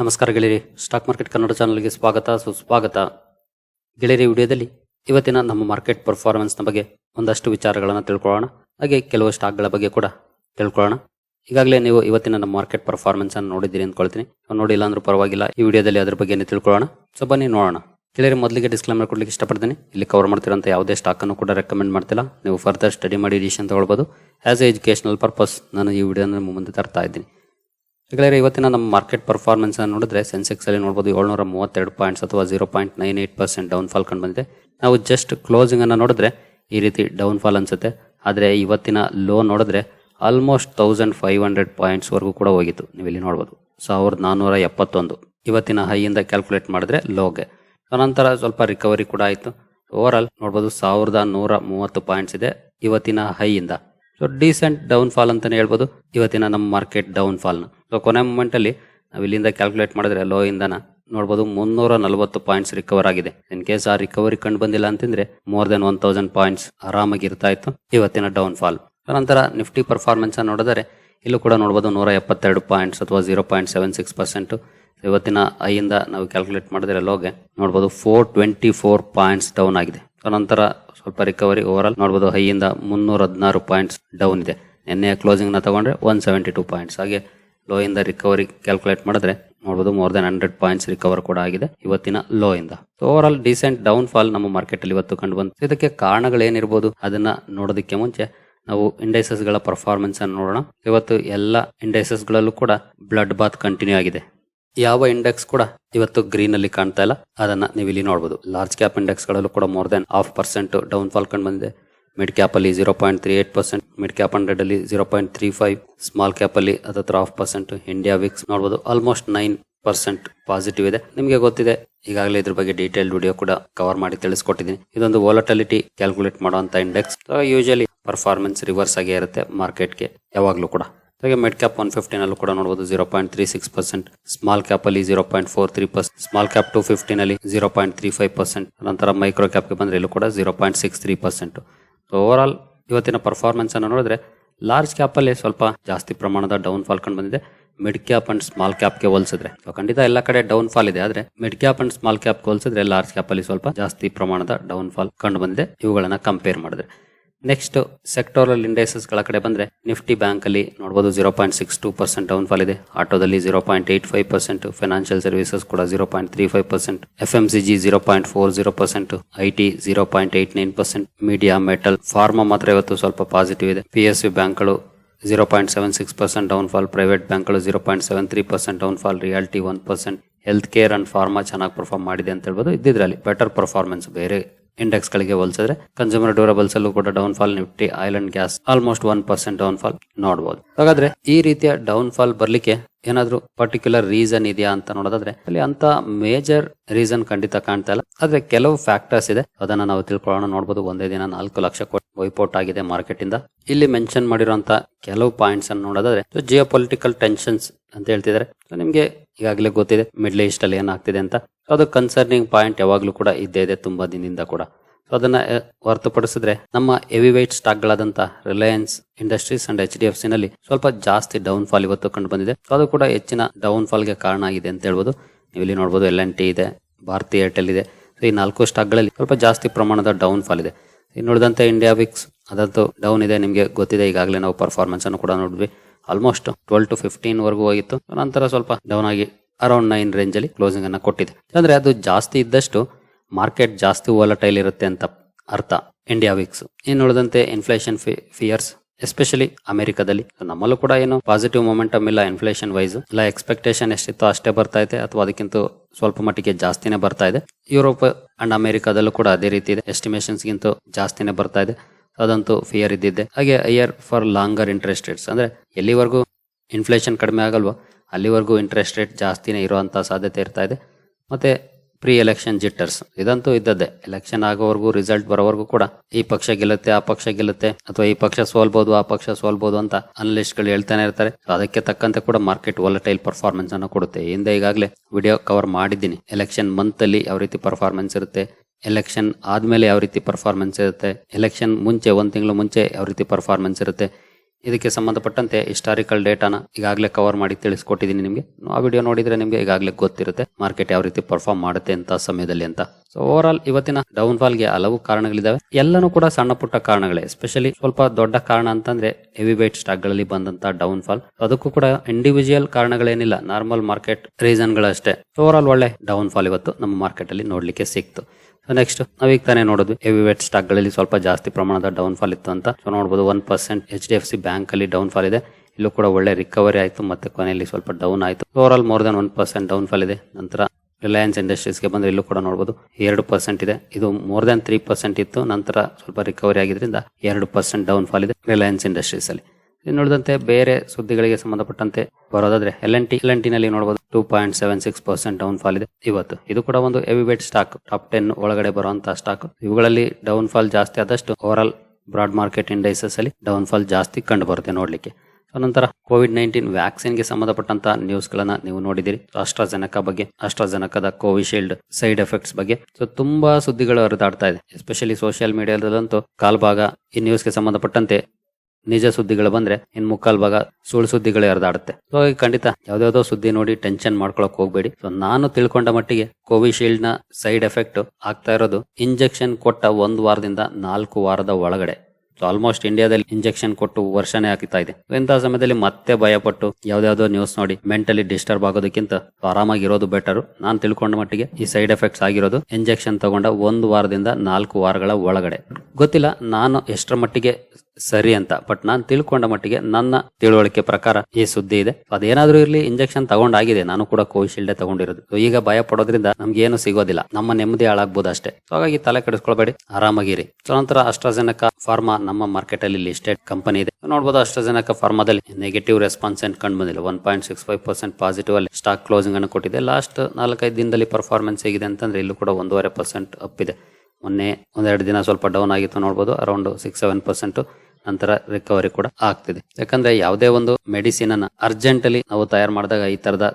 ನಮಸ್ಕಾರ ಗೆಳೆಯರಿ. Stock market Kannada ಚಾನಲ್ಗೆ ಸ್ವಾಗತ. ಸುಸ್ವಾಗತ. ಗೆಳೆಯರಿ, ವಿಡಿಯೋದಲ್ಲಿ ಇವತ್ತಿನ ನಮ್ಮ ಮಾರ್ಕೆಟ್ ಪರ್ಫಾರ್ಮೆನ್ಸ್ನ ಬಗ್ಗೆ ಒಂದಷ್ಟು ವಿಚಾರಗಳನ್ನು ತಿಳ್ಕೊಳ್ಳೋಣ. ಹಾಗೆ ಕೆಲವು ಸ್ಟಾಕ್ಗಳ ಬಗ್ಗೆ ಕೂಡ ತಿಳ್ಕೊಳ್ಳೋಣ. ಈಗಾಗಲೇ ನೀವು ಇವತ್ತಿನ ನಮ್ಮ ಮಾರ್ಕೆಟ್ ಪರ್ಫಾರ್ಮೆನ್ಸ್ ಅನ್ನು ನೋಡಿದ್ದೀರಿ ಅಂದ್ಕೊಳ್ತೀನಿ. ನೋಡಿಲ್ಲ ಅಂದ್ರೂ ಪರವಾಗಿಲ್ಲ. ಈ ವಿಡಿಯೋದಲ್ಲಿ ಅದ್ರ ಬಗ್ಗೆ ತಿಳ್ಕೊಳ್ಳೋಣ. ಸೊ ಬನ್ನಿ ನೋಡೋಣ. ಗೆಳೆಯರಿ, ಮೊದಲಿಗೆ ಡಿಸ್ಕ್ಲೇಮರ್ ಕೊಡ್ಲಿಕ್ಕೆ ಇಷ್ಟಪಡ್ತೀನಿ. ಇಲ್ಲಿ ಕವರ್ ಮಾಡ್ತಿರೋಂಥ ಯಾವುದೇ ಸ್ಟಾಕ್ ಅನ್ನು ಕೂಡ ರೆಕಮೆಂಡ್ ಮಾಡ್ತಿಲ್ಲ. ನೀವು ಫರ್ದರ್ ಸ್ಟಡಿ ಮಾಡಿ ಡಿಸಿಷನ್ ತಗೊಳ್ಬೋದು. ಆಸ್ ಎ ಎಜುಕೇಶನಲ್ ಪರ್ಪಸ್ ನಾನು ಈ ವಿಡಿಯೋನ ನಿಮ್ಮ ಮುಂದೆ ತರ್ತಾ ಇದ್ದೀನಿ. ಈಗಾಗಲೇ ಇವತ್ತಿನ ನಮ್ಮ ಮಾರ್ಕೆಟ್ ಪರ್ಫಾರ್ಮೆನ್ಸ್ ಅನ್ನು ನೋಡಿದ್ರೆ ಸೆನ್ಸೆಕ್ಸ್ ಅಲ್ಲಿ ನೋಡಬಹುದು ಏಳ್ನೂರ ಮೂವತ್ತೆರಡು ಪಾಯಿಂಟ್ಸ್ ಅಥವಾ zero point nine eight percent down fall ಕಂಡು ಬಂದಿದೆ ನಾವು ಜಸ್ಟ್ ಕ್ಲೋಸಿಂಗ್ ಅನ್ನು ನೋಡಿದ್ರೆ ಈ ರೀತಿ ಡೌನ್ ಫಾಲ್ ಅನ್ಸುತ್ತೆ. ಆದರೆ ಇವತ್ತಿನ ಲೋ ನೋಡಿದ್ರೆ almost thousand five hundred points ವರೆಗೂ ಕೂಡ ಹೋಗಿತ್ತು. ನೀವು ಇಲ್ಲಿ ನೋಡಬಹುದು ಸಾವಿರದ ನಾನ್ನೂರ ಎಪ್ಪತ್ತೊಂದು. ಇವತ್ತಿನ ಹೈಯಿಂದ ಕ್ಯಾಲ್ಕುಲೇಟ್ ಮಾಡಿದ್ರೆ ಲೋಗೆ ನಂತರ ಸ್ವಲ್ಪ ರಿಕವರಿ ಕೂಡ ಆಯಿತು. ಓವರ್ ಆಲ್ ನೋಡ್ಬೋದು ಸಾವಿರದ ನೂರ ಮೂವತ್ತು ಪಾಯಿಂಟ್ಸ್ ಇದೆ ಇವತ್ತಿನ ಹೈಯಿಂದ ಸೊ ಡೀಸೆಂಟ್ ಡೌನ್ ಫಾಲ್ ಅಂತಾನೆ ಹೇಳ್ಬೋದು. ಇವತ್ತಿನ ನಮ್ಮ ಮಾರ್ಕೆಟ್ ಡೌನ್ ಫಾಲ್ನ ಸೊ ಕೊನೆ ಮೂಮೆಂಟ್ ಅಲ್ಲಿ ನಾವು ಇಲ್ಲಿಂದ ಕ್ಯಾಲ್ಕುಲೇಟ್ ಮಾಡಿದ್ರೆ ಲೋ ಇಂದನ ನೋಡ್ಬೋದು ಮುನ್ನೂರ ನಲವತ್ತು ಪಾಯಿಂಟ್ಸ್ ರಿಕವರ್ ಆಗಿದೆ. ಇನ್ ಕೇಸ್ ಆ ರಿಕವರಿ ಕಂಡು ಬಂದಿಲ್ಲ ಅಂತಂದ್ರೆ more than one thousand points ಆರಾಮಾಗಿ ಇರ್ತಾ ಇತ್ತು ಇವತ್ತಿನ ಡೌನ್ ಫಾಲ್ ನಂತರ ನಿಫ್ಟಿ ಪರ್ಫಾರ್ಮೆನ್ಸ್ ನೋಡಿದರೆ ಇಲ್ಲೂ ಕೂಡ ನೋಡ್ಬೋದು ನೂರ ಎಪ್ಪತ್ತೆರಡು ಪಾಯಿಂಟ್ಸ್ ಅಥವಾ zero point seven six percent ಇವತ್ತಿನ ಐಯಿಂದ ನಾವು ಕ್ಯಾಲ್ಕುಲೇಟ್ ಮಾಡಿದ್ರೆ ಲೋಗೆ ನೋಡ್ಬೋದು four twenty four points down ಆಗಿದೆ. ನಂತರ ಸ್ವಲ್ಪ ರಿಕವರಿ ಓವರ್ ಆಲ್ ನೋಡಬಹುದು ಹೈಯಿಂದ ಮುನ್ನೂರ ಹದಿನಾರು ಪಾಯಿಂಟ್ಸ್ ಡೌನ್ ಇದೆ ನಿನ್ನೆ ಕ್ಲೋಸಿಂಗ್ನ ತಗೊಂಡ್ರೆ ಒನ್ ಸೆವೆಂಟಿ ಟೂ ಪಾಯಿಂಟ್ಸ್ ಹಾಗೆ ಲೋ ಇಂದ ರಿಕವರಿ ಕ್ಯಾಲ್ಕುಲೇಟ್ ಮಾಡಿದ್ರೆ ನೋಡಬಹುದು more than hundred points recover ಕೂಡ ಆಗಿದೆ ಇವತ್ತಿನ ಲೋ ಇಂದ over all decent down fall ನಮ್ಮ ಮಾರ್ಕೆಟ್ ಅಲ್ಲಿ ಇವತ್ತು ಕಂಡು ಬಂತು. ಇದಕ್ಕೆ ಕಾರಣಗಳೇನಿರ್ಬೋದು ಅದನ್ನ ನೋಡೋದಕ್ಕೆ ಮುಂಚೆ ನಾವು ಇಂಡೈಸಸ್ಗಳ ಪರ್ಫಾರ್ಮೆನ್ಸ್ ಅನ್ನು ನೋಡೋಣ. ಇವತ್ತು ಎಲ್ಲ ಇಂಡೈಸಸ್ ಗಳಲ್ಲೂ ಕೂಡ ಬ್ಲಡ್ ಬಾತ್ ಕಂಟಿನ್ಯೂ ಆಗಿದೆ. ಯಾವ ಇಂಡೆಕ್ಸ್ ಕೂಡ ಇವತ್ತು ಗ್ರೀನ್ ಅಲ್ಲಿ ಕಾಣ್ತಾ ಇಲ್ಲ. ಅದನ್ನ ನೀವು ಇಲ್ಲಿ ನೋಡಬಹುದು ಲಾರ್ಜ್ ಕ್ಯಾಪ್ ಇಂಡೆಕ್ಸ್ ಗಳಲ್ಲೂ ಕೂಡ more than half percent down fall ಕಂಡು ಬಂದಿದೆ. ಮಿಡ್ ಕ್ಯಾಪ್ ಅಲ್ಲಿ zero point three eight percent mid cap hundred ಅಲ್ಲಿ zero point three five small cap ಅಲ್ಲಿ ಹತ್ರ ಹಾಫ್ ಪರ್ಸೆಂಟ್ ಇಂಡಿಯಾ ವಿಕ್ಸ್ ನೋಡಬಹುದು ಆಲ್ಮೋಸ್ಟ್ ನೈನ್ ಪರ್ಸೆಂಟ್ ಪಾಸಿಟಿವ್ ಇದೆ. ನಿಮಗೆ ಗೊತ್ತಿದೆ, ಈಗಾಗಲೇ ಇದ್ರ ಬಗ್ಗೆ ಡೀಟೇಲ್ ವಿಡಿಯೋ ಕೂಡ ಕವರ್ ಮಾಡಿ ತಿಳಿಸ್ಕೊಟ್ಟಿದ್ದೀನಿ. ಇದೊಂದು ವಾಲಟಲಿಟಿ ಕ್ಯಾಲ್ಕುಲೇಟ್ ಮಾಡುವಂತ ಇಂಡೆಕ್ಸ್ ಯೂಶಲಿ ಪರ್ಫಾರ್ಮೆನ್ಸ್ ರಿವರ್ಸ್ ಆಗೇ ಇರುತ್ತೆ ಮಾರ್ಕೆಟ್ಗೆ ಯಾವಾಗಲೂ ಕೂಡ. ಹಾಗೆ ಮಿಡ್ ಕ್ಯಾಪ್ ಒನ್ ಫಿಫ್ಟಿನ್ ಅಲ್ಲೂ ಕೂಡ ನೋಡಬಹುದು zero point three six percent small cap ಅಲ್ಲಿ zero point four three percent small cap to fifteen ಅಲ್ಲಿ zero point three five percent ನಂತರ ಮೈಕ್ರೋ ಕ್ಯಾಪ್ಗೆ ಬಂದ್ರೆ ಇಲ್ಲೂ ಕೂಡ zero point six three percent over all ಇವತ್ತಿನ ಪರ್ಫಾರ್ಮೆನ್ಸ್ ಅನ್ನು ನೋಡಿದ್ರೆ ಲಾರ್ಜ್ ಕ್ಯಾಪ್ ಅಲ್ಲಿ ಸ್ವಲ್ಪ ಜಾಸ್ತಿ ಪ್ರಮಾಣದ ಡೌನ್ ಫಾಲ್ ಕಂಡು ಬಂದಿದೆ. ಮಿಡ್ ಕ್ಯಾಪ್ ಅಂಡ್ ಸ್ಮಾಲ್ ಕ್ಯಾಪ್ಗೆ ಹೋಲಿಸಿದ್ರೆ. ಸೊ ಖಂಡಿತ ಎಲ್ಲ ಕಡೆ ಡೌನ್ ಫಾಲ್ ಇದೆ. ಆದ್ರೆ mid cap and small cap ಹೋಲಿಸಿದ್ರೆ ಲಾರ್ಜ್ ಕ್ಯಾಪ್ ಅಲ್ಲಿ ಸ್ವಲ್ಪ ಜಾಸ್ತಿ ಪ್ರಮಾಣದ ಡೌನ್ ಫಾಲ್ ಕಂಡು ಬಂದಿದೆ. ಇವುಗಳನ್ನ ಕಂಪೇರ್ ಮಾಡಿದ್ರೆ. ನೆಕ್ಸ್ಟ್ ಸೆಕ್ಟೋರಲ್ ಇಂಡೆಕ್ಸಸ್ಗಳ ಕಡೆ ಬಂದ್ರೆ ನಿಫ್ಟಿ ಬ್ಯಾಂಕ್ ಅಲ್ಲಿ ನೋಡಬಹುದು zero point six two percent down fall ಇದೆ ಆಟೋದಲ್ಲಿ zero point eight five percent financial services ಕೂಡ zero point three five percent F M C G zero point four zero percent I T zero point eight nine percent media metal pharma ಮಾತ್ರ ಇವತ್ತು ಸ್ವಲ್ಪ positive ಇದೆ. P S U ಬ್ಯಾಂಕ್ಗಳು zero point seven six percent down fall private ಬ್ಯಾಂಕ್ಗಳು zero point seven three percent down fall realty one percent health care and pharma ಚೆನ್ನಾಗಿ perform ಮಾಡಿದೆ ಅಂತ ಹೇಳ್ಬೋದು. ಇದ್ದಿದ್ರಲ್ಲಿ ಬೆಟರ್ ಪರ್ಫಾರ್ಮೆನ್ಸ್ ಬೇರೆ ಇಂಡೆಕ್ಸ್ ಗಳಿಗೆ ಹೋಲಿಸಿದ್ರೆ ಕನ್ಸ್ಯೂಮರ್ ಡ್ಯೂರಬಲ್ಸ್ ಅಲ್ಲೂ ಕೂಡ down fall Nifty oil and gas almost one percent down fall ನೋಡಬಹುದು ಹಾಗಾದ್ರೆ ಈ ರೀತಿಯ ಡೌನ್ ಫಾಲ್ ಬರ್ಲಿಕ್ಕೆ ಏನಾದ್ರೂ ಪರ್ಟಿಕ್ಯುಲರ್ ರೀಸನ್ ಇದೆಯಾ ಅಂತ ನೋಡೋದಾದ್ರೆ ಅಲ್ಲಿ ಅಂತ ಮೇಜರ್ ರೀಸನ್ ಖಂಡಿತ ಕಾಣ್ತಾ ಇಲ್ಲ. ಆದ್ರೆ ಕೆಲವು ಫ್ಯಾಕ್ಟರ್ಸ್ ಇದೆ. ಅದನ್ನ ನಾವು ತಿಳ್ಕೊಳ್ಳೋಣ. ನೋಡಬಹುದು ಒಂದೇ ದಿನ ನಾಲ್ಕು ಲಕ್ಷ ಕೋಟಿ ವೈಪೌಟ್ ಆಗಿದೆ ಮಾರ್ಕೆಟ್ ಇಂದ. ಇಲ್ಲಿ ಮೆನ್ಷನ್ ಮಾಡಿರುವಂತ ಕೆಲವು ಪಾಯಿಂಟ್ಸ್ ಅನ್ನು ನೋಡೋದಾದ್ರೆ ಜಿಯೋ ಪೊಲಿಟಿಕಲ್ ಟೆನ್ಷನ್ಸ್ ಅಂತ ಹೇಳ್ತಿದ್ದಾರೆ. ನಿಮ್ಗೆ ಈಗಾಗಲೇ ಗೊತ್ತಿದೆ ಮಿಡ್ಲ್ ಈಸ್ಟ್ ಅಲ್ಲಿ ಏನಾಗ್ತಿದೆ ಅಂತ. ಅದು ಕನ್ಸರ್ನಿಂಗ್ ಪಾಯಿಂಟ್ ಯಾವಾಗ್ಲೂ ಕೂಡ ಇದ್ದೇ ಇದೆ ತುಂಬಾ ದಿನದಿಂದ ಕೂಡ. ಸೊ ಅದನ್ನ ಹೊರತುಪಡಿಸಿದ್ರೆ ನಮ್ಮ heavy weight stock ಗಳಾದಂತ Reliance Industries and H D F C ನಲ್ಲಿ ಸ್ವಲ್ಪ ಜಾಸ್ತಿ ಡೌನ್ ಫಾಲ್ ಇವತ್ತು ಕಂಡು ಬಂದಿದೆ ಸೊ ಅದು ಕೂಡ ಹೆಚ್ಚಿನ ಡೌನ್ ಫಾಲ್ಗೆ ಕಾರಣ ಆಗಿದೆ ಅಂತ ಹೇಳ್ಬೋದು. ನೀವು ಇಲ್ಲಿ ನೋಡಬಹುದು ಎಲ್ ಎನ್ ಟಿ ಇದೆ, ಭಾರತಿ ಏರ್ಟೆಲ್ ಇದೆ. ಸೊ ಈ ನಾಲ್ಕು ಸ್ಟಾಕ್ಗಳಲ್ಲಿ ಸ್ವಲ್ಪ ಜಾಸ್ತಿ ಪ್ರಮಾಣದ ಡೌನ್ ಫಾಲ್ ಇದೆ ಇನ್ನು ಉಳಿದಂತೆ ಇಂಡಿಯಾ ವಿಕ್ಸ್, ಅದಂತೂ ಡೌನ್ ಇದೆ ನಿಮಗೆ ಗೊತ್ತಿದೆ. ಈಗಾಗಲೇ ನಾವು ಪರ್ಫಾರ್ಮೆನ್ಸ್ ಅನ್ನು ಕೂಡ ನೋಡಿದ್ವಿ. ಆಲ್ಮೋಸ್ಟ್ ಟ್ವೆಲ್ ಟು ಫಿಫ್ಟೀನ್ ವರೆಗೂ ಹೋಗಿತ್ತು. ನಂತರ ಸ್ವಲ್ಪ ಡೌನ್ ಆಗಿ ಅರೌಂಡ್ ನೈನ್ ರೇಂಜ್ ಅಲ್ಲಿ ಕ್ಲೋಸಿಂಗ್ ಅನ್ನು ಕೊಟ್ಟಿದೆ. ಅಂದ್ರೆ ಅದು ಜಾಸ್ತಿ ಇದ್ದಷ್ಟು ಮಾರ್ಕೆಟ್ ಜಾಸ್ತಿ ವಾಲಟೈಲ್ ಇರುತ್ತೆ ಅಂತ ಅರ್ಥ. ಇಂಡಿಯಾ ವೀಕ್ಸ್ ಇನ್ನು ಉಳಿದಂತೆ ಇನ್ಫ್ಲೇಷನ್ ಫಿಯರ್ಸ್ ಎಸ್ಪೆಷಲಿ ಅಮೆರಿಕದಲ್ಲಿ. ನಮ್ಮಲ್ಲೂ ಕೂಡ ಏನು ಪಾಸಿಟಿವ್ ಮೊಮೆಂಟಮ್ ಇಲ್ಲ ಇನ್ಫ್ಲೇಷನ್ ವೈಸ್ ಇಲ್ಲ ಎಕ್ಸ್ಪೆಕ್ಟೇಷನ್ ಎಷ್ಟಿತ್ತು ಅಷ್ಟೇ ಬರ್ತಾ ಇದೆ, ಅಥವಾ ಅದಕ್ಕಿಂತ ಸ್ವಲ್ಪ ಮಟ್ಟಿಗೆ ಜಾಸ್ತಿನೇ ಬರ್ತಾ ಇದೆ. ಯುರೋಪ್ ಅಂಡ್ ಅಮೆರಿಕಾದಲ್ಲೂ ಕೂಡ ಅದೇ ರೀತಿ ಇದೆ. ಎಸ್ಟಿಮೇಷನ್ಸ್ಗಿಂತ ಜಾಸ್ತಿನೇ ಬರ್ತಾ ಇದೆ. ಅದಂತೂ ಫಿಯರ್ ಇದ್ದಿದ್ದೆ. ಹಾಗೆ higher for longer interest rates ಅಂದ್ರೆ, ಎಲ್ಲಿವರೆಗೂ ಇನ್ಫ್ಲೇಷನ್ ಕಡಿಮೆ ಆಗಲ್ವೋ, ಅಲ್ಲಿವರೆಗೂ ಇಂಟ್ರೆಸ್ಟ್ ರೇಟ್ ಜಾಸ್ತಿನೇ ಇರುವಂತ ಸಾಧ್ಯತೆ ಇರ್ತಾ ಇದೆ. ಮತ್ತೆ ಪ್ರೀ ಎಲೆಕ್ಷನ್ ಜಿಟ್ಟರ್ಸ್ ಇದಂತೂ ಇದ್ದದ್ದೆ. ಎಲೆಕ್ಷನ್ ಆಗೋವರೆಗೂ ರಿಸಲ್ಟ್ ಬರೋವರೆಗೂ ಕೂಡ ಈ ಪಕ್ಷ ಗೆಲ್ಲುತ್ತೆ, ಆ ಪಕ್ಷ ಗೆಲ್ಲುತ್ತೆ, ಅಥವಾ ಈ ಪಕ್ಷ ಸೋಲ್ಬಹುದು ಆ ಪಕ್ಷ ಸೋಲ್ಬಹುದು ಅಂತ ಅನಲಿಸ್ಟ್ಗಳು ಹೇಳ್ತಾನೆ ಇರ್ತಾರೆ. ಅದಕ್ಕೆ ತಕ್ಕಂತೆ ಕೂಡ ಮಾರ್ಕೆಟ್ ವಾಲಟೈಲ್ ಪರ್ಫಾರ್ಮೆನ್ಸ್ ಅನ್ನು ಕೊಡುತ್ತೆ. ಹಿಂದೆ ಈಗಾಗಲೇ ವಿಡಿಯೋ ಕವರ್ ಮಾಡಿದ್ದೀನಿ. ಎಲೆಕ್ಷನ್ ಮಂತ್ ಅಲ್ಲಿ ಯಾವ ರೀತಿ ಪರ್ಫಾರ್ಮೆನ್ಸ್ ಇರುತ್ತೆ ಎಲೆಕ್ಷನ್ ಆದ್ಮೇಲೆ ಯಾವ ರೀತಿ ಪರ್ಫಾರ್ಮೆನ್ಸ್ ಇರುತ್ತೆ ಎಲೆಕ್ಷನ್ ಮುಂಚೆ, ಒಂದ್ ತಿಂಗಳು ಮುಂಚೆ ಯಾವ ರೀತಿ ಪರ್ಫಾರ್ಮೆನ್ಸ್ ಇರುತ್ತೆ ಇದಕ್ಕೆ ಸಂಬಂಧಪಟ್ಟಂತೆ ಹಿಸ್ಟಾರಿಕಲ್ ಡೇಟಾನ ಈಗಾಗಲೇ ಕವರ್ ಮಾಡಿ ತಿಳಿಸ್ಕೊಟ್ಟಿದ್ದೀನಿ ನಿಮಗೆ. ಆ ವಿಡಿಯೋ ನೋಡಿದ್ರೆ ನಿಮಗೆ ಈಗಾಗಲೇ ಗೊತ್ತಿರುತ್ತೆ ಮಾರ್ಕೆಟ್ ಯಾವ ರೀತಿ ಪರ್ಫಾರ್ಮ್ ಮಾಡುತ್ತೆ ಅಂತ ಸಮಯದಲ್ಲಿ ಅಂತ. ಸೊ ಓವರ್ ಆಲ್ ಇವತ್ತಿನ ಡೌನ್ಗೆ ಹಲವು ಕಾರಣಗಳಿದಾವೆ ಎಲ್ಲನೂ ಕೂಡ ಸಣ್ಣ ಪುಟ್ಟ ಕಾರಣಗಳೇ. ಎಸ್ಪೆಷಲಿ ಸ್ವಲ್ಪ ದೊಡ್ಡ ಕಾರಣ ಅಂತಂದ್ರೆ ಹೆವಿ ವೈಟ್ ಸ್ಟಾಕ್ಗಳಲ್ಲಿ ಬಂದಂತ ಡೌನ್ ಫಾಲ್ ಅದಕ್ಕೂ ಕೂಡ ಇಂಡಿವಿಜುವಲ್ ಕಾರಣಗಳೇನಿಲ್ಲ. ನಾರ್ಮಲ್ ಮಾರ್ಕೆಟ್ ರೀಸನ್ ಗಳಷ್ಟೇ. ಓವರ್ ಆಲ್ ಒಳ್ಳೆ ಡೌನ್ ಫಾಲ್ ಇವತ್ತು ನಮ್ಮ ಮಾರ್ಕೆಟ್ ಅಲ್ಲಿ ನೋಡ್ಲಿಕ್ಕೆ ಸಿಕ್ತು. ನೆಕ್ಸ್ಟ್ ನಾವೀಗ ತಾನೇ ನೋಡೋದು ಹೆವಿ ವೇಟ್ ಸ್ಟಾಕ್ಗಳಲ್ಲಿ ಸ್ವಲ್ಪ ಜಾಸ್ತಿ ಪ್ರಮಾಣದ ಡೌನ್ ಫಾಲ್ ಇತ್ತು ಅಂತ. ಸೊ ನೋಡಬಹುದು one percent H D F C bank ಅಲ್ಲಿ ಡೌನ್ ಫಾಲ್ ಇದೆ. ಇಲ್ಲೂ ಕೂಡ ಒಳ್ಳೆ ರಿಕವರಿ ಆಯಿತು, ಮತ್ತೆ ಕೊನೆಯಲ್ಲಿ ಸ್ವಲ್ಪ ಡೌನ್ ಆಯಿತು. Over all more than one percent down fall ಇದೆ. ನಂತರ ರಿಲಯನ್ಸ್ ಇಂಡಸ್ಟ್ರೀಸ್ಗೆ ಬಂದ್ರೆ ಇಲ್ಲೂ ಕೂಡ ನೋಡಬಹುದು ಎರಡು ಪರ್ಸೆಂಟ್ ಇದೆ. ಇದು ಮೋರ್ ದನ್ ತ್ರೀ ಪರ್ಸೆಂಟ್ ಇತ್ತು. ನಂತರ ಸ್ವಲ್ಪ ರಿಕವರಿ ಆಗಿದ್ರಿಂದ ಎರಡು ಪರ್ಸೆಂಟ್ ಡೌನ್ ಫಾಲ್ ಇದೆ ರಿಲಯನ್ಸ್ ಇಂಡಸ್ಟ್ರೀಸ್ ಅಲ್ಲಿ. ಇನ್ನುಳಿದಂತೆ ಬೇರೆ ಸುದ್ದಿಗಳಿಗೆ ಸಂಬಂಧಪಟ್ಟಂತೆ ಬರೋದಾದ್ರೆ L N T L N ಟಿನಲ್ಲಿ ನೋಡಬಹುದು two point seven six percent down fall ಇದೆ. ಇವತ್ತು ಇದು ಕೂಡ ಒಂದು ಹೆವಿವೇಟ್ ಸ್ಟಾಕ್ ಟಾಪ್ ಟೆನ್ ಒಳಗಡೆ ಬರುವಂತಹ ಸ್ಟಾಕ್ ಇವುಗಳಲ್ಲಿ ಡೌನ್ ಫಾಲ್ ಜಾಸ್ತಿ ಆದಷ್ಟು ಓವರ್ ಬ್ರಾಡ್ ಮಾರ್ಕೆಟ್ ಇಂಡೈಸಸ್ ಅಲ್ಲಿ ಡೌನ್ ಫಾಲ್ ಜಾಸ್ತಿ ಕಂಡು ಬರುತ್ತೆ ನೋಡ್ಲಿಕ್ಕೆ. ನಂತರ ಕೋವಿಡ್ ನೈನ್ಟೀನ್ ವ್ಯಾಕ್ಸಿನ್ಗೆ ಸಂಬಂಧಪಟ್ಟಂತ ನ್ಯೂಸ್ ಗಳನ್ನ ನೀವು ನೋಡಿದಿರಿ. ಅಸ್ಟ್ರಾಜೆನಕಾ ಬಗ್ಗೆ ಅಸ್ಟ್ರಾಜೆನಕಾದ ಕೋವಿಶೀಲ್ಡ್ ಸೈಡ್ ಎಫೆಕ್ಟ್ಸ್ ಬಗ್ಗೆ. ಸೊ ತುಂಬಾ ಸುದ್ದಿಗಳು ಹರಿದಾಡ್ತಾ ಇದೆ. ಎಸ್ಪೆಷಲಿ ಸೋಷಿಯಲ್ ಮೀಡಿಯಾದಲ್ಲಂತೂ ಕಾಲ್ಭಾಗ ಈ ನ್ಯೂಸ್ಗೆ ಸಂಬಂಧಪಟ್ಟಂತೆ ನಿಜ ಸುದ್ದಿಗಳು ಬಂದ್ರೆ ಇನ್ ಮುಕ್ಕಾಲ್ ಭಾಗ ಸುಳ್ಳು ಸುದ್ದಿಗಳು ಹರಿದಾಡುತ್ತೆ ಸೊ ಖಂಡಿತ ಯಾವ್ದಾವ್ದೋ ಸುದ್ದಿ ನೋಡಿ ಟೆನ್ಷನ್ ಮಾಡ್ಕೊಳಕ್ ಹೋಗ್ಬೇಡಿ. ಸೊ ನಾನು ತಿಳ್ಕೊಂಡ ಮಟ್ಟಿಗೆ ಕೋವಿಶೀಲ್ಡ್ನ ಸೈಡ್ ಎಫೆಕ್ಟ್ ಆಗ್ತಾ ಇರೋದು ಇಂಜೆಕ್ಷನ್ ಕೊಟ್ಟ ಒಂದು ವಾರದಿಂದ ನಾಲ್ಕು ವಾರದ ಒಳಗಡೆ. ಸೊ ಆಲ್ಮೋಸ್ಟ್ ಇಂಡಿಯಾದಲ್ಲಿ ಇಂಜೆಕ್ಷನ್ ಕೊಟ್ಟು ವರ್ಷನೇ ಆಗ್ತಾ ಇದೆ. ಇಂತಹ ಸಮಯದಲ್ಲಿ ಮತ್ತೆ ಭಯಪಟ್ಟು ಯಾವ್ದಾವ್ದೋ ನ್ಯೂಸ್ ನೋಡಿ ಮೆಂಟಲಿ ಡಿಸ್ಟರ್ಬ್ ಆಗೋದಕ್ಕಿಂತ ಆರಾಮಾಗಿ ಇರೋದು ಬೆಟರ್ ನಾನು ತಿಳ್ಕೊಂಡ ಮಟ್ಟಿಗೆ ಈ ಸೈಡ್ ಎಫೆಕ್ಟ್ಸ್ ಆಗಿರೋದು ಇಂಜೆಕ್ಷನ್ ತಗೊಂಡ ಒಂದು ವಾರದಿಂದ ನಾಲ್ಕು ವಾರಗಳ ಒಳಗಡೆ. ಗೊತ್ತಿಲ್ಲ, ನಾನು ಎಷ್ಟರ ಮಟ್ಟಿಗೆ ಸರಿ ಅಂತ. ಬಟ್ ನಾನು ತಿಳ್ಕೊಂಡ ಮಟ್ಟಿಗೆ ನನ್ನ ತಿಳುವಳಿಕೆ ಪ್ರಕಾರ ಈ ಸುದ್ದಿ ಇದೆ. ಅದೇನಾದ್ರೂ ಇರಲಿ ಇಂಜೆಕ್ಷನ್ ತಗೊಂಡಾಗಿದೆ. ನಾನು ಕೂಡ ಕೋವಿಶೀಲ್ಡ್ ತಗೊಂಡಿರೋದು. ಈಗ ಭಯ ಪಡೋದ್ರಿಂದ ನಮ್ಗೆ ಏನು ಸಿಗೋದಿಲ್ಲ. ನಮ್ಮ ನೆಮ್ಮದಿ ಹಾಳಾಗ್ಬೋದು ಅಷ್ಟೇ ಹಾಗಾಗಿ ತಲೆ ಕೆಡಿಸ್ಕೊಳ್ಬೇಡಿ. ಆರಾಮಾಗಿರಿ. ಸೊ ನಂತರ ಅಸ್ಟ್ರಾಜೆನಕ ಫಾರ್ಮಾ ನಮ್ಮ ಮಾರ್ಕೆಟ್ ಅಲ್ಲಿ ಲಿಸ್ಟೆಡ್ ಕಂಪನಿ ಇದೆ. ನೋಡಬಹುದು ಅಸ್ಟ್ರಾಜೆನಕ ಫಾರ್ಮಾದಲ್ಲಿ ನೆಗೆಟಿವ್ ರೆಸ್ಪಾನ್ಸ್ ಏನ್ ಕಂಡು ಬಂದಿಲ್ಲ one point six five percent positive ಅಲ್ಲಿ ಸ್ಟಾಕ್ ಕ್ಲೋಸಿಂಗ್ ಅನ್ನು ಕೊಟ್ಟಿದೆ. ಲಾಸ್ಟ್ ನಾಲ್ಕೈದು ದಿನದಲ್ಲಿ ಪರ್ಫಾರ್ಮೆನ್ಸ್ ಹೇಗಿದೆ ಅಂತಂದ್ರೆ ಇಲ್ಲೂ ಕೂಡ ಒಂದೂವರೆ ಪರ್ಸೆಂಟ್ ಅಪ್ ಇದೆ. ಮೊನ್ನೆ ಒಂದೆರಡು ದಿನ ಸ್ವಲ್ಪ ಡೌನ್ ಆಗಿತ್ತು ನೋಡಬಹುದು ಅರೌಂಡ್ ಸಿಕ್ಸ್ ಸೆವೆನ್ ಪರ್ಸೆಂಟ್ ನಂತರ ರಿಕವರಿ ಕೂಡ ಆಗ್ತಿದೆ. ಯಾಕಂದ್ರೆ ಯಾವುದೇ ಒಂದು ಮೆಡಿಸಿನ್ ಅನ್ನ ಅರ್ಜೆಂಟ್ ನಾವು ತಯಾರು ಮಾಡಿದಾಗ ಈ ತರದ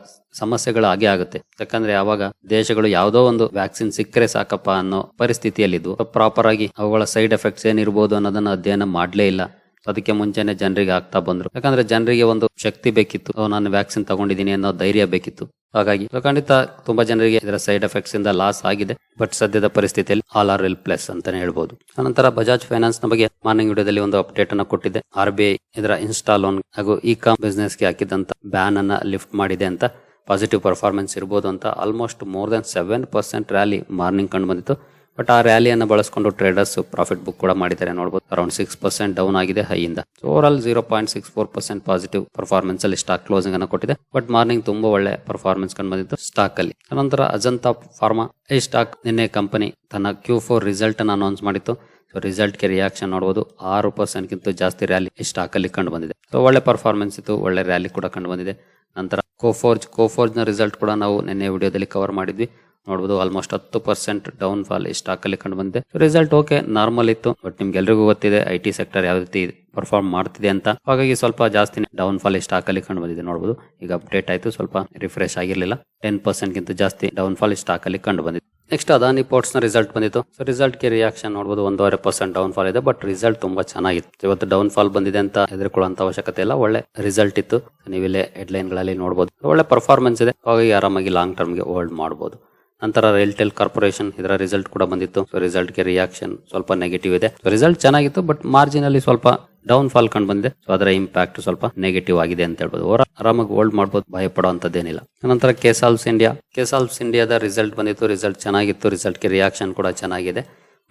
ಸಮಸ್ಯೆಗಳು ಆಗೇ ಆಗುತ್ತೆ. ಯಾಕಂದ್ರೆ ಯಾವಾಗ ದೇಶಗಳು ಯಾವುದೋ ಒಂದು ವ್ಯಾಕ್ಸಿನ್ ಸಿಕ್ಕರೆ ಸಾಕಪ್ಪ ಅನ್ನೋ ಪರಿಸ್ಥಿತಿಯಲ್ಲಿದ್ದು ಪ್ರಾಪರ್ ಆಗಿ ಅವುಗಳ ಸೈಡ್ ಎಫೆಕ್ಟ್ಸ್ ಏನಿರ್ಬೋದು ಅನ್ನೋದನ್ನ ಅಧ್ಯಯನ ಮಾಡ್ಲೇ ಇಲ್ಲ. ಅದಕ್ಕೆ ಮುಂಚೆನೆ ಜನರಿಗೆ ಆಗ್ತಾ ಬಂದ್ರು. ಯಾಕಂದ್ರೆ ಜನರಿಗೆ ಒಂದು ಶಕ್ತಿ ಬೇಕಿತ್ತು. ನಾನು ವ್ಯಾಕ್ಸಿನ್ ತಗೊಂಡಿದ್ದೀನಿ ಅನ್ನೋ ಧೈರ್ಯ ಬೇಕಿತ್ತು. ಹಾಗಾಗಿ ಖಂಡಿತ ತುಂಬಾ ಜನರಿಗೆ ಇದರ ಸೈಡ್ ಎಫೆಕ್ಟ್ಸ್ ಇಂದ ಲಾಸ್ ಆಗಿದೆ. ಬಟ್ ಸದ್ಯದ ಪರಿಸ್ಥಿತಿಯಲ್ಲಿ ಆಲ್ ಆರ್ ಎಲ್ ಪ್ಲಸ್ ಅಂತಾನೆ ಹೇಳ್ಬೋದು. ಅನಂತರ ಬಜಾಜ್ ಫೈನಾನ್ಸ್ನ ಬಗ್ಗೆ ಮಾರ್ನಿಂಗ್ ವಿಡಿಯೋದಲ್ಲಿ ಒಂದು ಅಪ್ಡೇಟ್ ಅನ್ನ ಕೊಟ್ಟಿದೆ. ಆರ್ ಬಿ ಐ ಇದರ ಇನ್ಸ್ಟಾ ಲೋನ್ ಹಾಗೂ ಇ ಕಾಮ್ ಬಿಸ್ನೆಸ್ಗೆ ಹಾಕಿದಂತ ಬ್ಯಾನ್ ಅನ್ನ ಲಿಫ್ಟ್ ಮಾಡಿದೆ ಅಂತ ಪಾಸಿಟಿವ್ ಪರ್ಫಾರ್ಮೆನ್ಸ್ ಇರ್ಬೋದು ಅಂತ almost more than seven percent rally morning ಕಂಡು ಬಂದಿತ್ತು. ಬಟ್ ಆ ರ್ಯಾಲಿಯನ್ನು ಬಳಸಿಕೊಂಡು ಟ್ರೇಡರ್ಸ್ ಪ್ರಾಫಿಟ್ ಬುಕ್ ಕೂಡ ಮಾಡಿದ್ದಾರೆ. ನೋಡಬಹುದು ಅರೌಂಡ್ ಸಿಕ್ಸ್ ಪರ್ಸೆಂಟ್ ಡೌನ್ ಆಗಿದೆ ಹೈಯಿಂದ. Over all zero point six four percent positive performance ಅಲ್ಲಿ ಸ್ಟಾಕ್ ಕ್ಲೋಸಿಂಗ್ ಅನ್ನು ಕೊಟ್ಟಿದೆ. ಬಟ್ ಮಾರ್ನಿಂಗ್ ತುಂಬಾ ಒಳ್ಳೆ ಪರ್ಫಾರ್ಮೆನ್ಸ್ ಕಂಡು ಬಂದಿತ್ತು ಸ್ಟಾಕ್ ಅಲ್ಲಿ. ನಂತರ ಅಜಂತಾ ಫಾರ್ಮಾ ಈ ಸ್ಟಾಕ್ ನಿನ್ನೆ ಕಂಪನಿ ತನ್ನ ಕ್ಯೂ ಫೋರ್ ರಿಸಲ್ಟ್ ಅನ್ನು ಅನೌನ್ಸ್ ಮಾಡಿತ್ತು. ಸೊ ರಿಸಲ್ಟ್ಗೆ ರಿಯಾಕ್ಷನ್ ನೋಡಬಹುದು ಆರು ಪರ್ಸೆಂಟ್ ಗಿಂತ ಜಾಸ್ತಿ ರ್ಯಾಲಿ ಈ ಸ್ಟಾಕ್ ಅಲ್ಲಿ ಕಂಡು ಬಂದಿದೆ. ಸೊ ಒಳ್ಳೆ ಪರ್ಫಾರ್ಮೆನ್ಸ್ ಇತ್ತು, ಒಳ್ಳೆ ರ್ಯಾಲಿ ಕೂಡ ಕಂಡು ಬಂದಿದೆ. ನಂತರ ಕೋಫೋರ್ಜ್ ಕೋಫೋರ್ಜ್ನ ರಿಸಲ್ಟ್ ಕೂಡ ನಾವು ನಿನ್ನೆ ವಿಡಿಯೋದಲ್ಲಿ ಕವರ್ ಮಾಡಿದ್ವಿ. ನೋಡಬಹುದು ಆಲ್ಮೋಸ್ಟ್ ಹತ್ತು ಪರ್ಸೆಂಟ್ ಡೌನ್ ಫಾಲ್ ಈ ಸ್ಟಾಕ್ ಅಲ್ಲಿ ಕಂಡು ಬಂದಿದೆ. ರಿಸಲ್ಟ್ ಓಕೆ ನಾರ್ಮಲ್ ಇತ್ತು ಬಟ್ ನಿಮ್ಗೆ ಎಲ್ರಿಗೂ ಗೊತ್ತಿದೆ ಐ ಟಿ ಸೆಕ್ಟರ್ ಯಾವ ರೀತಿ ಪರ್ಫಾರ್ಮ್ ಮಾಡ್ತಿದೆ ಅಂತ. ಹಾಗಾಗಿ ಸ್ವಲ್ಪ ಜಾಸ್ತಿ ಡೌನ್ ಫಾಲ್ ಸ್ಟಾಕ್ ಅಲ್ಲಿ ಕಂಡು ಬಂದಿದೆ ನೋಡಬಹುದು ಈಗ ಅಪ್ಡೇಟ್ ಆಯ್ತು, ಸ್ವಲ್ಪ ರಿಫ್ರೆಶ್ ಆಗಿರಲಿಲ್ಲ. ಟೆನ್ ಪರ್ಸೆಂಟ್ ಗಿಂತ ಜಾಸ್ತಿ ಡೌನ್ ಫಾಲ್ ಸ್ಟಾಕ್ ಅಲ್ಲಿ ಕಂಡು ಬಂದಿದೆ. ನೆಕ್ಸ್ಟ್ ಅದಾನಿ ಪೋರ್ಟ್ಸ್ನ ರಿಸಲ್ಟ್ ಬಂದಿತ್ತು. ಸೊ ರಿಸಲ್ಟ್ಗೆ ರಿಯಾಕ್ಷನ್ ನೋಡಬಹುದು ಒಂದೂವರೆ ಪರ್ಸೆಂಟ್ ಡೌನ್ ಫಾಲ್ ಇದೆ ಬಟ್ ರಿಸಲ್ಟ್ ತುಂಬಾ ಚೆನ್ನಾಗಿತ್ತು. ಇವತ್ತು ಡೌನ್ ಫಾಲ್ ಬಂದಿದೆ ಅಂತ ಹೆದರ್ಕೊಳ್ಳುವಂತ ಅವಶ್ಯಕತೆ ಇಲ್ಲ, ಒಳ್ಳೆ ರಿಸಲ್ಟ್ ಇತ್ತು. ನೀವಿಲ್ಲೇ ಹೆಡ್ಲೈನ್ಗಳಲ್ಲಿ ನೋಡಬಹುದು ಒಳ್ಳೆ ಪರ್ಫಾರ್ಮೆನ್ಸ್ ಇದೆ. ಹಾಗಾಗಿ ಆರಾಮಾಗಿ ಲಾಂಗ್ ಟರ್ಮ್ಗೆ ಹೋಲ್ಡ್ ಮಾಡಬಹುದು ನಂತರ ರೈಲ್ಟೆಲ್ ಕಾರ್ಪೊರೇಷನ್ ಇದರ ರಿಸಲ್ಟ್ ಕೂಡ ಬಂದಿತ್ತು. ಸೊ ರಿಸಲ್ಟ್ಗೆ ರಿಯಾಕ್ಷನ್ ಸ್ವಲ್ಪ ನೆಗೆಟಿವ್ ಇದೆ. ರಿಸಲ್ಟ್ ಚೆನ್ನಾಗಿತ್ತು ಬಟ್ ಮಾರ್ಜಿನ್ ಅಲ್ಲಿ ಸ್ವಲ್ಪ ಡೌನ್ ಫಾಲ್ ಕಂಡು ಬಂದಿದೆ. ಸೊ ಅದರ ಇಂಪ್ಯಾಕ್ಟ್ ಸ್ವಲ್ಪ ನೆಗೆಟಿವ್ ಆಗಿದೆ ಅಂತ ಹೇಳ್ಬೋದು. ಓವರ್ ಆರಾಮಾಗಿ ಹೋಲ್ಡ್ ಮಾಡ್ಬೋದು ಭಯ ಪಡುವಂತದ್ದೇನಿಲ್ಲ ನಂತರ ಕೆಸಾಲ್ಸ್ ಇಂಡಿಯಾ ಕೆಸಾಲ್ಸ್ ಇಂಡಿಯಾದ ರಿಸಲ್ಟ್ ಬಂದಿತ್ತು ರಿಸಲ್ಟ್ ಚೆನ್ನಾಗಿತ್ತು ರಿಸಲ್ಟ್ಗೆ ರಿಯಾಕ್ಷನ್ ಕೂಡ ಚೆನ್ನಾಗಿದೆ.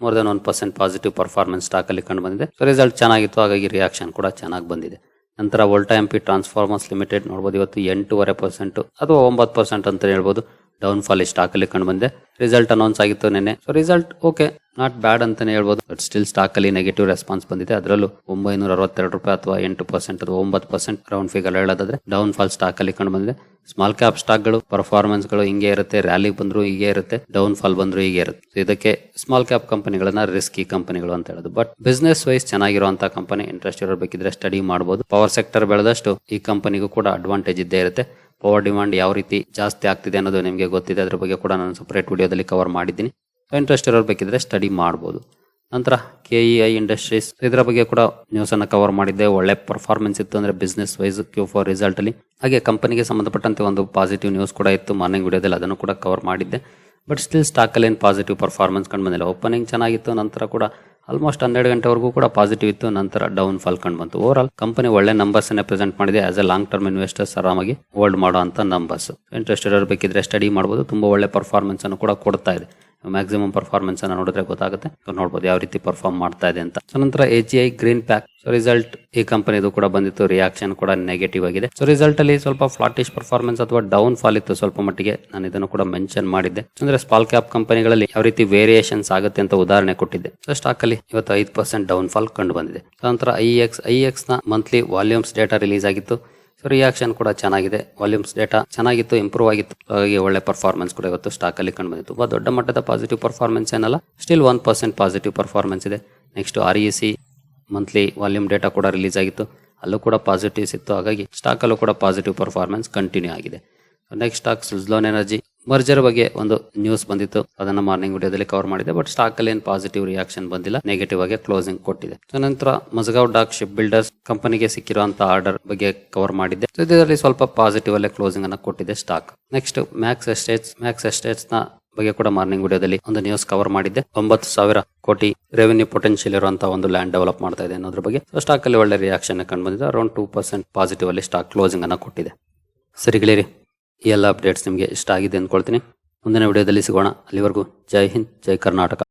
More than one percent positive performance stock ಅಲ್ಲಿ ಕಂಡು ಬಂದಿದೆ. ಸೊ ರಿಸಲ್ಟ್ ಚೆನ್ನಾಗಿತ್ತು, ಹಾಗಾಗಿ ರಿಯಾಕ್ಷನ್ ಕೂಡ ಚೆನ್ನಾಗಿ ಬಂದಿದೆ. ನಂತರ Volta M P transformers limited ನೋಡಬಹುದು ಇವತ್ತು ಎಂಟೂವರೆ ಪರ್ಸೆಂಟ್ ಅಥವಾ ಒಂಬತ್ತು ಪರ್ಸೆಂಟ್ ಅಂತ ಹೇಳ್ಬೋದು. ಡೌನ್ ಫಾಲ್ ಸ್ಟಾಕ್ ಅಲ್ಲಿ ಕಂಡು ಬಂದೆ. ರಿಸಲ್ಟ್ ಅನೌನ್ಸ್ ಆಗಿತ್ತು ನೆನೆ so result okay not bad ಅಂತಾನೆ ಹೇಳ್ಬೋದು. ಬಟ್ ಸ್ಟಿಲ್ ಸ್ಟಾಕ್ ಅಲ್ಲಿ ನೆಗೆಟಿವ್ ರೆಸ್ಪಾನ್ಸ್ ಬಂದಿದೆ. ಅದರಲ್ಲೂ ಒಂಬೈನೂರ ಅರವತ್ತೆರಡು ರೂಪಾಯಿ ಅಥವಾ ಎಂಟು ಪರ್ಸೆಂಟ್ ಅಥವಾ ಒಂಬತ್ತು ಪರ್ಸೆಂಟ್ ರೌಂಡ್ ಫಿಗರ್ ಹೇಳೋದಾದ್ರೆ ಡೌನ್ ಫಾಲ್ ಸ್ಟಾಕ್ ಅಲ್ಲಿ ಕಂಡು ಬಂದಿದೆ. ಸ್ಮಾಲ್ ಕ್ಯಾಪ್ ಸ್ಟಾಕ್ಗಳು ಪರ್ಫಾರ್ಮೆನ್ಸ್ಗಳು ಹಿಂಗೆ ಇರುತ್ತೆ. ರ್ಯಾಲಿ ಬಂದ್ರು ಹೀಗೆ ಇರುತ್ತೆ. ಡೌನ್ ಫಾಲ್ ಬಂದ್ರು ಹೀಗೆ ಇರುತ್ತೆ. ಇದಕ್ಕೆ ಸ್ಮಾಲ್ ಕ್ಯಾಪ್ ಕಂಪನಿಗಳನ್ನ ರಿಸ್ಕಿ ಕಂಪನಿಗಳು ಅಂತ ಹೇಳೋದು. ಬಟ್ ಬಿಸ್ನೆಸ್ ವೈಸ್ ಚೆನ್ನಾಗಿರುವಂತಹ ಕಂಪನಿ ಇಂಟ್ರೆಸ್ಟ್ ಇರೋ ಬೇಕಿದ್ರೆ ಸ್ಟಡಿ ಮಾಡಬಹುದು ಪವರ್ ಸೆಕ್ಟರ್ ಬೆಳೆದಷ್ಟು ಈ ಕಂಪನಿಗೂ ಕೂಡ ಅಡ್ವಾಂಟೇಜ್ ಇದ್ದೇ ಇರುತ್ತೆ. ಪವರ್ ಡಿಮ್ಯಾಂಡ್ ಯಾವ ರೀತಿ ಜಾಸ್ತಿ ಆಗ್ತಿದೆ ಅನ್ನೋದು ನಿಮಗೆ ಗೊತ್ತಿದೆ. ಅದ್ರ ಬಗ್ಗೆ ಕೂಡ ನಾನು ಸಪ್ರೇಟ್ ವಿಡಿಯೋದಲ್ಲಿ ಕವರ್ ಮಾಡಿದ್ದೀನಿ. ಇಂಟ್ರೆಸ್ಟ್ ಇರೋರು ಬೇಕಿದ್ರೆ ಸ್ಟಡಿ ಮಾಡ್ಬೋದು. ನಂತರ ಕೆ ಇ ಐ ಇಂಡಸ್ಟ್ರೀಸ್ ಇದರ ಬಗ್ಗೆ ಕೂಡ ನ್ಯೂಸ್ ಅನ್ನ ಕವರ್ ಮಾಡಿದ್ದೆ. ಒಳ್ಳೆ ಪರ್ಫಾರ್ಮೆನ್ಸ್ ಇತ್ತು ಅಂದ್ರೆ business wise Q four result ಅಲ್ಲಿ. ಹಾಗೆ ಕಂಪನಿಗೆ ಸಂಬಂಧಪಟ್ಟಂತೆ ಒಂದು ಪಾಸಿಟಿವ್ ನ್ಯೂಸ್ ಕೂಡ ಇತ್ತು. ಮಾರ್ನಿಂಗ್ ವಿಡಿಯೋದಲ್ಲಿ ಅದನ್ನು ಕೂಡ ಕವರ್ ಮಾಡಿದ್ದೆ. ಬಟ್ ಸ್ಟಿಲ್ ಸ್ಟಾಕ್ ಅಲ್ಲಿ ಏನು ಪಾಸಿಟಿವ್ ಪರ್ಫಾರ್ಮೆನ್ಸ್ ಕಂಡು ಬಂದಿಲ್ಲ ಓಪನಿಂಗ್ ಚೆನ್ನಾಗಿತ್ತು. ನಂತರ ಕೂಡ ಆಲ್ಮೋಸ್ಟ್ ಹನ್ನೆರಡು ಗಂಟೆವರೆಗೂ ಕೂಡ ಪಾಸಿಟಿವ್ ಇತ್ತು. ನಂತರ ಡೌನ್ ಫಾಲ್ ಕಂಡು ಬಂತು. ಓವರ್ ಆಲ್ ಕಂಪನಿ ಒಳ್ಳೆ ನಂಬರ್ಸ್ ಅನ್ನ ಪ್ರೆಸೆಂಟ್ ಮಾಡಿದೆ. As a long term investors ಆರಾಮಾಗಿ ಹೋಲ್ಡ್ ಮಾಡೋ ಅಂತ ನಂಬರ್ಸ್ ಇಂಟ್ರೆಸ್ಟ್ ಇರೋರು ಬೇಕಿದ್ರೆ ಸ್ಟಡಿ ಮಾಡಬಹುದು ತುಂಬಾ ಒಳ್ಳೆ ಪರ್ಫಾರ್ಮೆನ್ಸ್ ಅನ್ನು ಕೂಡ ಕೊಡ್ತಾ ಇದೆ. ಮ್ಯಾಕ್ಸಿಮಮ್ ಪರ್ಫಾರ್ಮೆನ್ಸ್ ಅನ್ನ ನೋಡಿದ್ರೆ ಗೊತ್ತಾಗುತ್ತೆ. ನೋಡಬಹುದು ಯಾವ ರೀತಿ ಪರ್ಫಾರ್ಮ್ ಮಾಡ್ತಾ ಇದೆ ಅಂತ. ನಂತರ A G I green pack so result ಈ ಕಂಪನಿದು ಕೂಡ ಬಂದಿತ್ತು. ರಿಯಾಕ್ಷನ್ ಕೂಡ ನೆಗೆಟಿವ್ ಆಗಿದೆ. ಸೊ ರಿಸಲ್ಟ್ ಅಲ್ಲಿ ಸ್ವಲ್ಪ ಫ್ಲಾಟಿಶ್ ಪರ್ಫಾರ್ಮೆನ್ಸ್ ಅಥವಾ ಡೌನ್ ಫಾಲ್ ಇತ್ತು ಸ್ವಲ್ಪ ಮಟ್ಟಿಗೆ ನಾನು ಇದನ್ನು ಕೂಡ ಮೆನ್ಷನ್ ಮಾಡಿದ್ದೆ. ಅಂದ್ರೆ ಸ್ಮಾಲ್ ಕ್ಯಾಪ್ ಕಂಪನಿಗಳಲ್ಲಿ ಯಾವ ರೀತಿ ವೇರಿಯೇಷನ್ಸ್ ಆಗುತ್ತೆ ಅಂತ ಉದಾಹರಣೆ ಕೊಟ್ಟಿದ್ದೆ. ಸೊ ಸ್ಟಾಕ್ ಅಲ್ಲಿ ಇವತ್ತು ಐದು ಪರ್ಸೆಂಟ್ ಡೌನ್ ಫಾಲ್ ಕಂಡು ಬಂದಿದೆ. ನಂತರ ಐ ಎಕ್ಸ್ ಐ ಎಕ್ಸ್ನ ಮಂತ್ಲಿ ವಾಲ್ಯೂಮ್ಸ್ ಡೇಟಾ ರಿಲೀಸ್ ಆಗಿತ್ತು. ಸೊ ರಿಯಾಕ್ಷನ್ ಕೂಡ ಚೆನ್ನಾಗಿದೆ. ವಾಲ್ಯೂಮ್ಸ್ ಡೇಟಾ ಚೆನ್ನಾಗಿತ್ತು ಇಂಪ್ರೂವ್ ಆಗಿತ್ತು. ಹಾಗಾಗಿ ಒಳ್ಳೆ ಪರ್ಫಾರ್ಮೆನ್ಸ್ ಕೂಡ ಇವತ್ತು ಸ್ಟಾಕ್ ಅಲ್ಲಿ ಕಂಡು ಬಂದಿತ್ತು. ದೊಡ್ಡ ಮಟ್ಟದ ಪಾಸಿಟಿವ್ ಪರ್ಫಾರ್ಮೆನ್ಸ್ ಏನಲ್ಲ still one percent positive performance ಇದೆ. Next R E C monthly volume data ಕೂಡ ರಿಲೀಸ್ ಆಗಿತ್ತು. ಅಲ್ಲೂ ಕೂಡ ಪಾಸಿಟಿವ್ಸ್ ಇತ್ತು ಹಾಗಾಗಿ ಸ್ಟಾಕ್ ಅಲ್ಲೂ ಕೂಡ ಪಾಸಿಟಿವ್ ಪರ್ಫಾರ್ಮೆನ್ಸ್ ಕಂಟಿನ್ಯೂ ಆಗಿದೆ. Next stock Suzlon energy merger ಬಗ್ಗೆ ಒಂದು ನ್ಯೂಸ್ ಬಂದಿತ್ತು. ಅದನ್ನ ಮಾರ್ನಿಂಗ್ ವಿಡಿಯೋದಲ್ಲಿ ಕವರ್ ಮಾಡಿದೆ. ಬಟ್ ಸ್ಟಾಕ್ ಅಲ್ಲಿ ಏನು ಪಾಸಿಟಿವ್ ರಿಯಾಕ್ಷನ್ ಬಂದಿಲ್ಲ. ನೆಗೆಟಿವ್ ಆಗಿ ಕ್ಲೋಸಿಂಗ್ ಕೊಟ್ಟಿದೆ. ನಂತರ ಮಜಗಾವ್ ಡಾಕ್ ಶಿಪ್ ಬಿಲ್ಡರ್ಸ್ ಕಂಪನಿಗೆ ಸಿಕ್ಕಿರುವಂತ ಆರ್ಡರ್ ಬಗ್ಗೆ ಕವರ್ ಮಾಡಿದ್ದೆ. ಇದರಲ್ಲಿ ಸ್ವಲ್ಪ ಪಾಸಿಟಿವ್ ಅಲ್ಲೇ ಕ್ಲೋಸಿಂಗ್ ಅನ್ನು ಕೊಟ್ಟಿದೆ stock next Max Estates Max ಎಸ್ಟೇಟ್ಸ್ನ ಬಗ್ಗೆ ಕೂಡ ಮಾರ್ನಿಂಗ್ ವಿಡಿಯೋದಲ್ಲಿ ಒಂದು ನ್ಯೂಸ್ ಕವರ್ ಮಾಡಿದ್ದೆ. ಒಂಬತ್ತು ಸಾವಿರ ಕೋಟಿ ರೆವೆನ್ಯೂ ಪೊಟೆನ್ಶಿಯಲ್ ಇರುವಂತಹ ಒಂದು ಲ್ಯಾಂಡ್ ಡೆವಲಪ್ ಮಾಡ್ತಾ ಇದೆ ಅನ್ನೋದ್ರ ಬಗ್ಗೆ. ಸ್ಟಾಕ್ ಅಲ್ಲಿ ಒಳ್ಳೆ ರಿಯಾಕ್ಷನ್ ಕಂಡು ಬಂದಿದೆ. ಅರೌಂಡ್ ಟೂ ಪರ್ಸೆಂಟ್ ಪಾಸಿಟಿವ್ ಅಲ್ಲಿ ಸ್ಟಾಕ್ ಕ್ಲೋಸಿಂಗ್ ಅನ್ನ ಕೊಟ್ಟಿದೆ. ಸರಿ ಗೆಳೆಯರಿ, ಈ ಎಲ್ಲ ಅಪ್ಡೇಟ್ಸ್ ನಿಮಗೆ ಇಷ್ಟ ಆಗಿದೆ ಅಂದ್ಕೊಳ್ತೀನಿ ಮುಂದಿನ ವಿಡಿಯೋದಲ್ಲಿ ಸಿಗೋಣ. ಅಲ್ಲಿವರೆಗೂ ಜೈ ಹಿಂದ್, ಜೈ ಕರ್ನಾಟಕ.